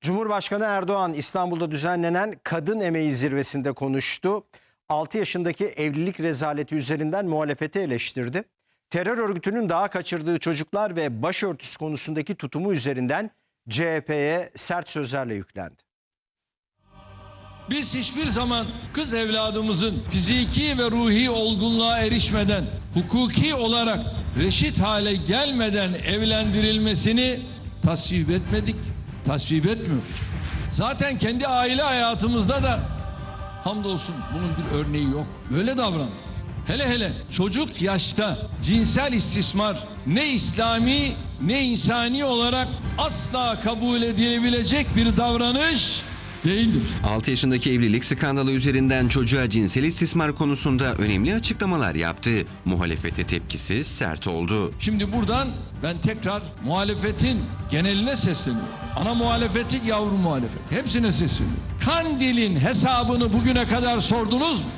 Cumhurbaşkanı Erdoğan İstanbul'da düzenlenen kadın emeği zirvesinde konuştu. 6 yaşındaki evlilik rezaleti üzerinden muhalefeti eleştirdi. Terör örgütünün daha kaçırdığı çocuklar ve başörtüsü konusundaki tutumu üzerinden CHP'ye sert sözlerle yüklendi. Biz hiçbir zaman kız evladımızın fiziki ve ruhi olgunluğa erişmeden, hukuki olarak reşit hale gelmeden evlendirilmesini tasvip etmedik, tasvip etmiyoruz. Zaten kendi aile hayatımızda da hamdolsun bunun bir örneği yok. Böyle davrandık. Hele hele çocuk yaşta cinsel istismar ne İslami ne insani olarak asla kabul edilebilecek bir davranış değildir. 6 yaşındaki evlilik skandalı üzerinden çocuğa cinsel istismar konusunda önemli açıklamalar yaptı. Muhalefete tepkisi sert oldu. Şimdi buradan ben tekrar muhalefetin geneline sesleniyorum. Ana muhalefeti, yavru muhalefet. Hepsine sesleniyorum. Kandil'in hesabını bugüne kadar sordunuz mu?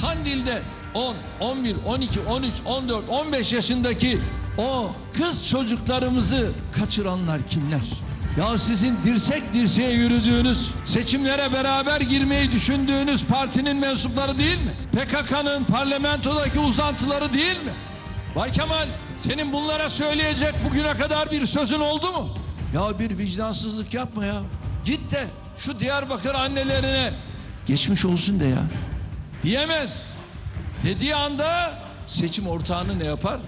Kandil'de 10, 11, 12, 13, 14, 15 yaşındaki o kız çocuklarımızı kaçıranlar kimler? Ya sizin dirsek dirseğe yürüdüğünüz, seçimlere beraber girmeyi düşündüğünüz partinin mensupları değil mi? PKK'nın parlamentodaki uzantıları değil mi? Bay Kemal senin bunlara söyleyecek bugüne kadar bir sözün oldu mu? Ya bir vicdansızlık yapma ya. Git de şu Diyarbakır annelerine geçmiş olsun de ya. Diyemez. Dediği anda seçim ortağını ne yapar?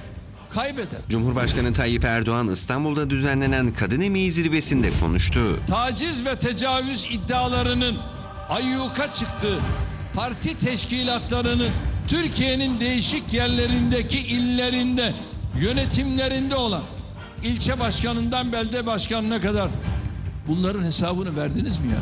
Kaybeder. Cumhurbaşkanı Tayyip Erdoğan İstanbul'da düzenlenen kadın emeği zirvesinde konuştu. taciz ve tecavüz iddialarının ayyuka çıktığı parti teşkilatlarının Türkiye'nin değişik yerlerindeki illerinde yönetimlerinde olan ilçe başkanından belde başkanına kadar bunların hesabını verdiniz mi ya?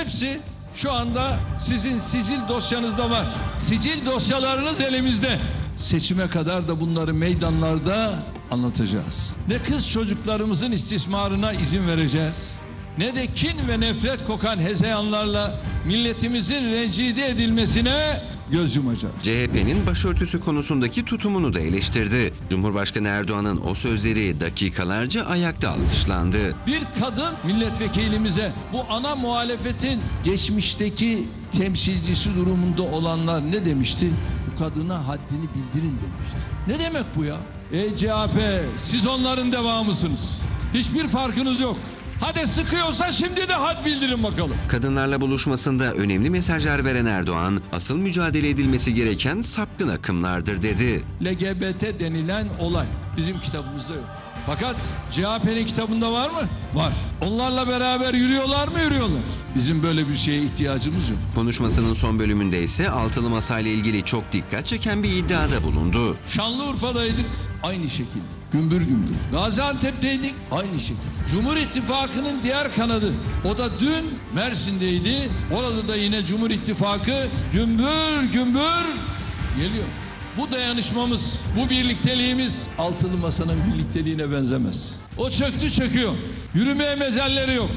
Hepsi şu anda sizin sicil dosyanızda var. Sicil dosyalarınız elimizde. Seçime kadar da bunları meydanlarda anlatacağız. Ne kız çocuklarımızın istismarına izin vereceğiz. Ne de kin ve nefret kokan hezeyanlarla milletimizin rencide edilmesine göz yumacağız. CHP'nin başörtüsü konusundaki tutumunu da eleştirdi. Cumhurbaşkanı Erdoğan'ın o sözleri dakikalarca ayakta alkışlandı. Bir kadın milletvekilimize bu ana muhalefetin geçmişteki temsilcisi durumunda olanlar ne demişti? Bu kadına haddini bildirin demişti. Ne demek bu ya? Ey CHP siz onların devamısınız. Hiçbir farkınız yok. Hadi sıkıyorsa şimdi de had bildirin bakalım. Kadınlarla buluşmasında önemli mesajlar veren Erdoğan, asıl mücadele edilmesi gereken sapkın akımlardır dedi. LGBT denilen olay bizim kitabımızda yok. Fakat CHP'nin kitabında var mı? Var. Onlarla beraber yürüyorlar mı? Yürüyorlar. Bizim böyle bir şeye ihtiyacımız yok. Konuşmasının son bölümünde ise altılı masayla ilgili çok dikkat çeken bir iddiada bulundu. Şanlıurfa'daydık aynı şekilde. Gümbür gümbür. Gaziantep'teydik aynı şekilde. Cumhur İttifakı'nın diğer kanadı. O da dün Mersin'deydi. Orada da yine Cumhur İttifakı gümbür gümbür geliyor. Bu dayanışmamız, bu birlikteliğimiz altılı masanın birlikteliğine benzemez. O çöktü çöküyor. Yürümeye mezelleri yok.